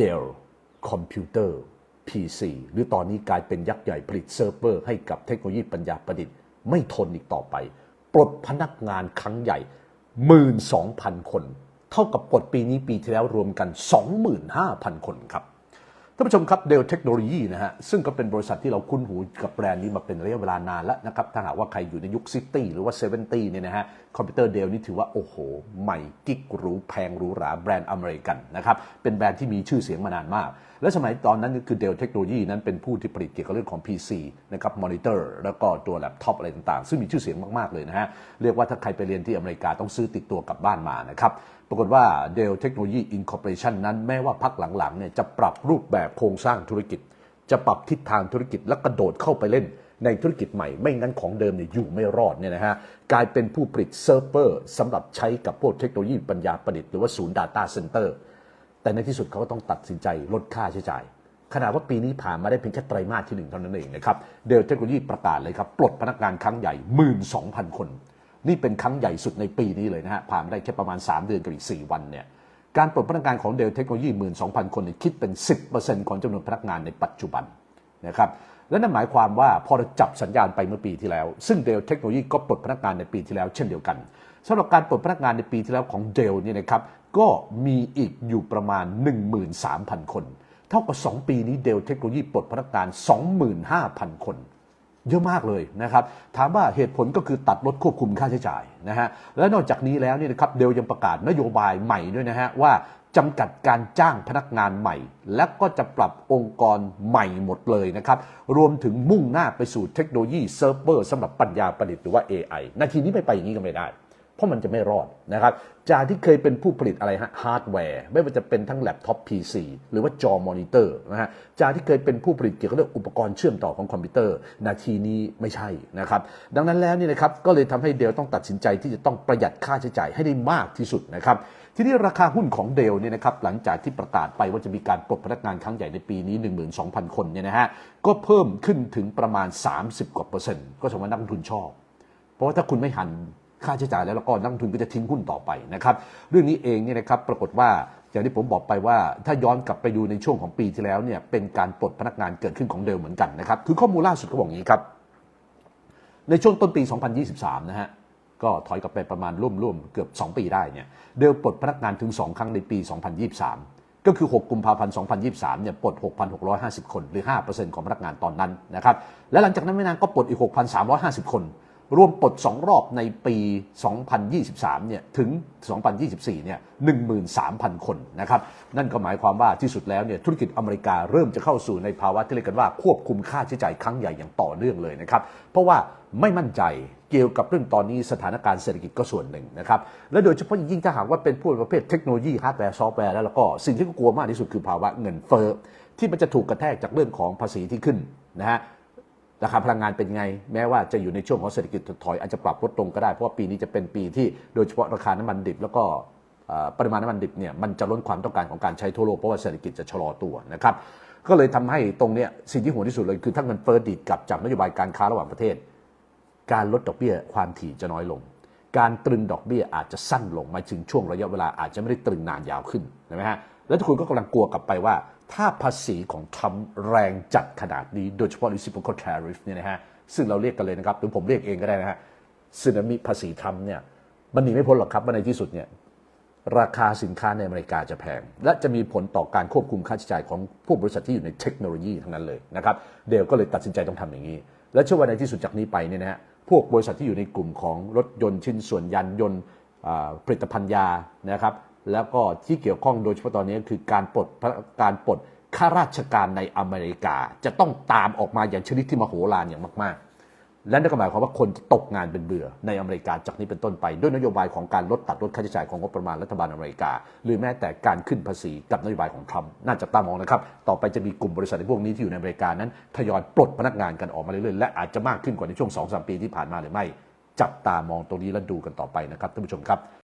Dell Computer PC หรือตอนนี้กลายเป็นยักษ์ใหญ่ผลิตเซิร์ฟเวอร์ให้กับเทคโนโลยีปัญญาประดิษฐ์ ไม่ทนอีกต่อไป ปลดพนักงานครั้งใหญ่ 12,000 คน เท่ากับปลดปีนี้ปีที่แล้วรวมกัน 25,000 คนครับท่านผู้ชมครับเดลเทคโนโลยีนะฮะซึ่งก็เป็นบริษัทที่เราคุ้นหูกับแบรนด์นี้มาเป็นระยะเวลานานแล้วนะครับถ้าหากว่าใครอยู่ในยุคซิตี้หรือว่าเซเวนตี้เนี่ยนะฮะ คอมพิวเตอร์เดลนี่ถือว่า โอ้โห ใหม่กิ๊กหรูแพงหรูหราแบรนด์อเมริกันนะครับเป็นแบรนด์ที่มีชื่อเสียงมานานมาก และสมัยตอนนั้นก็คือเดลเทคโนโลยีนั้นเป็นผู้ที่ผลิตเกี่ยวกับเรื่องของ PC นะครับมอนิเตอร์แล้วก็ตัวแล็ปท็อปอะไรต่างๆ ซึ่งมีชื่อเสียงมากๆเลยนะฮะเรียกว่าถ้าใครไปเรียนที่อเมริกาต้องซื้อติดตัวกลับบ้านมานะครับปรากฏว่า Dell Technology Incorporation นั้นแม้ว่าพักหลังๆเนี่ยจะปรับรูปแบบโครงสร้างธุรกิจ จะปรับทิศทางธุรกิจและกระโดดเข้าไปเล่น ในธุรกิจใหม่ ไม่งั้นของเดิมเนี่ยอยู่ไม่รอดเนี่ยนะฮะกลายเป็นผู้ผลิตเซิร์ฟเวอร์สำหรับใช้กับพวกเทคโนโลยีปัญญาประดิษฐ์หรือว่าศูนย์ Data Center แต่ในที่สุดเขาก็ต้องตัดสินใจลดค่าใช้จ่าย ขนาดว่าปีนี้ผ่านมาได้เพียงแค่ไตรมาสที่หนึ่งเท่านั้นเองนะครับเดลเทคโนโลยีประกาศเลยครับปลดพนักงานครั้งใหญ่12,000 คน นี่เป็นครั้งใหญ่สุดในปีนี้เลยนะฮะผ่านมาได้แค่ประมาณ 3 เดือนกับอีก 4 วันเนี่ยการปลดพนักงานของเดลเทคโนโลยี 12,000 คนคิดเป็น 10%ของจำนวนพนักงานในปัจจุบันนะครับ และนั่นหมายความว่าพอเราจับสัญญาณไปเมื่อปีที่แล้ว ซึ่งเดลเทคโนโลยีก็ปลดพนักงานในปีที่แล้วเช่นเดียวกันสำหรับการปลดพนักงานในปีที่แล้วของเดลเนี่ยนะครับก็มีอีกอยู่ประมาณ 13,000 คน เท่ากับ 2 ปีนี้เดลเทคโนโลยีปลดพนักงาน 25,000 คน เยอะมากเลยนะครับ ถามว่าเหตุผลก็คือตัดลดควบคุมค่าใช้จ่ายนะฮะและนอกจากนี้แล้วเนี่ยนะครับเดลยังประกาศนโยบายใหม่ด้วยนะฮะว่าจำกัดการจ้างพนักงานใหม่ และก็จะปรับองค์กรใหม่หมดเลยนะครับ รวมถึงมุ่งหน้าไปสู่เทคโนโลยีเซิร์ฟเวอร์สำหรับปัญญาประดิษฐ์หรือว่า AI นาทีนี้ไม่ไปอย่างนี้ก็ไม่ได้ เพราะมันจะไม่รอดนะครับ จากที่เคยเป็นผู้ผลิตอะไรฮะฮาร์ดแวร์ ไม่ว่าจะเป็นทั้งแล็ปท็อป PC หรือว่าจอมอนิเตอร์นะฮะ จากที่เคยเป็นผู้ผลิตเกี่ยวกับเรื่องอุปกรณ์เชื่อมต่อของคอมพิวเตอร์ นาทีนี้ไม่ใช่นะครับ ดังนั้นแล้วนี่นะครับ ก็เลยทำให้เดลต้องตัดสินใจที่จะต้องประหยัดค่าใช้จ่ายให้ได้มากที่สุดนะครับ ทีนี้ราคาหุ้นของเดลเนี่ยนะครับ หลังจากที่ประกาศไปว่าจะมีการปลดพนักงานครั้งใหญ่ในปีนี้ 12,000 คนเนี่ยนะฮะ ก็เพิ่มขึ้นถึงประมาณ 30 กว่าเปอร์เซ็นต์ ก็แสดงว่านักลงทุนชอบ เพราะว่าถ้าคุณไม่หัน ค่าใช้จ่ายแล้วแล้วก็นักลงทุนก็จะทิ้งหุ้นต่อไปนะครับเรื่องนี้เองเนี่ยนะครับปรากฏว่าอย่างที่ผมบอกไปว่าถ้าย้อนกลับไปดูในช่วงของปีที่แล้วเนี่ยเป็นการปลดพนักงานเกิดขึ้นของเดิมเหมือนกันนะครับคือข้อมูลล่าสุดก็บอกอย่างนี้ครับ ในช่วงต้นปี 2023 นะฮะก็ถอยกลับไปประมาณร่วมๆเกือบ 2 ปีได้เนี่ยเดลปลดพนักงานถึง 2 ครั้งในปี 2023ก็คือ 6 กุมภาพันธ์ 2023 เนี่ย ปลด 6,650 คน หรือ 5%ของพนักงานตอนนั้น นะครับ และหลังจากนั้นไม่นานก็ปลดอีก 6,350 คน รวมปลด 2 รอบในปี 2023 เนี่ย ถึง 2024 เนี่ย 13,000 คนนะครับ นั่นก็หมายความว่าที่สุดแล้วเนี่ย ธุรกิจอเมริกาเริ่มจะเข้าสู่ในภาวะที่เรียกกันว่าควบคุมค่าใช้จ่ายครั้งใหญ่อย่างต่อเนื่องเลยนะครับ เพราะว่าไม่มั่นใจเกี่ยวกับเรื่องตอนนี้สถานการณ์เศรษฐกิจก็ส่วนหนึ่งนะครับ และโดยเฉพาะยิ่งถ้าหากว่าเป็นผู้ประเภทเทคโนโลยีฮาร์ดแวร์ซอฟต์แวร์แล้วก็สิ่งที่ก็กลัวมากที่สุดคือภาวะเงินเฟ้อที่มันจะถูกกระแทกจากเรื่องของภาษีที่ขึ้นนะฮะ ราคาพลังงานเป็นไง แม้ว่าจะอยู่ในช่วงของเศรษฐกิจถดถอยอาจจะปรับลดลงก็ได้เพราะว่าปีนี้จะเป็นปีที่โดยเฉพาะราคาน้ำมันดิบแล้วก็ปริมาณน้ำมันดิบเนี่ยมันจะล้นความต้องการของการใช้ทั่วโลกเพราะว่าเศรษฐกิจจะชะลอตัวนะครับก็เลยทำให้ตรงเนี้ยสิ่งที่ห่วงที่สุดเลยคือถ้าเงินเฟ้อดีดกลับจากนโยบายการค้าระหว่างประเทศ การลดดอกเบี้ยความถี่จะน้อยลง การตรึงดอกเบี้ยอาจจะสั้นลงหมายถึงช่วงระยะเวลาอาจจะไม่ได้ตรึงนานยาวขึ้นใช่ไหมฮะแล้วทุกคนก็กำลังกลัวกลับไปว่า ถ้าภาษีของทรัมป์แรงจัดขนาดนี้ โดยเฉพาะ reciprocal tariff เนี่ยนะฮะ ซึ่งเราเรียกกันเลยนะครับ หรือผมเรียกเองก็ได้นะฮะสึนามิภาษีทรัมป์เนี่ย มันหนีไม่พ้นหรอกครับว่าในที่สุดเนี่ยราคาสินค้าในอเมริกาจะแพง และจะมีผลต่อการควบคุมค่าใช้จ่ายของพวกบริษัทที่อยู่ในเทคโนโลยีทั้งนั้นเลยนะครับเดลก็เลยตัดสินใจต้องทำอย่างนี้ และเชื่อว่าในที่สุดจากนี้ไปเนี่ยนะฮะพวกบริษัทที่อยู่ในกลุ่มของรถยนต์ชิ้นส่วนยานยนต์ผลิตภัณฑ์ยานะครับ แล้วก็ที่เกี่ยวข้องโดยเฉพาะตอนนี้คือการปลดการปลดข้าราชการในอเมริกา จะต้องตามออกมาอย่างชนิดที่มโหฬารอย่างมากๆ และนั่นก็หมายความว่าคนจะตกงานเป็นเบื่อในอเมริกาจากนี้เป็นต้นไป ด้วยนโยบายของการลดตัดลดค่าใช้จ่ายของงบประมาณรัฐบาลอเมริกา หรือแม้แต่การขึ้นภาษีกับนโยบายของทรัมป์น่าจะตามองนะครับ ต่อไปจะมีกลุ่มบริษัทในพวกนี้ที่อยู่ในอเมริกานั้นทยอยปลดพนักงานกันออกมาเรื่อยๆและอาจจะมากขึ้นกว่าในช่วง2-3ปีที่ผ่านมาหรือไม่ จับตามองตรงนี้และดูกันต่อไปนะครับท่านผู้ชมครับ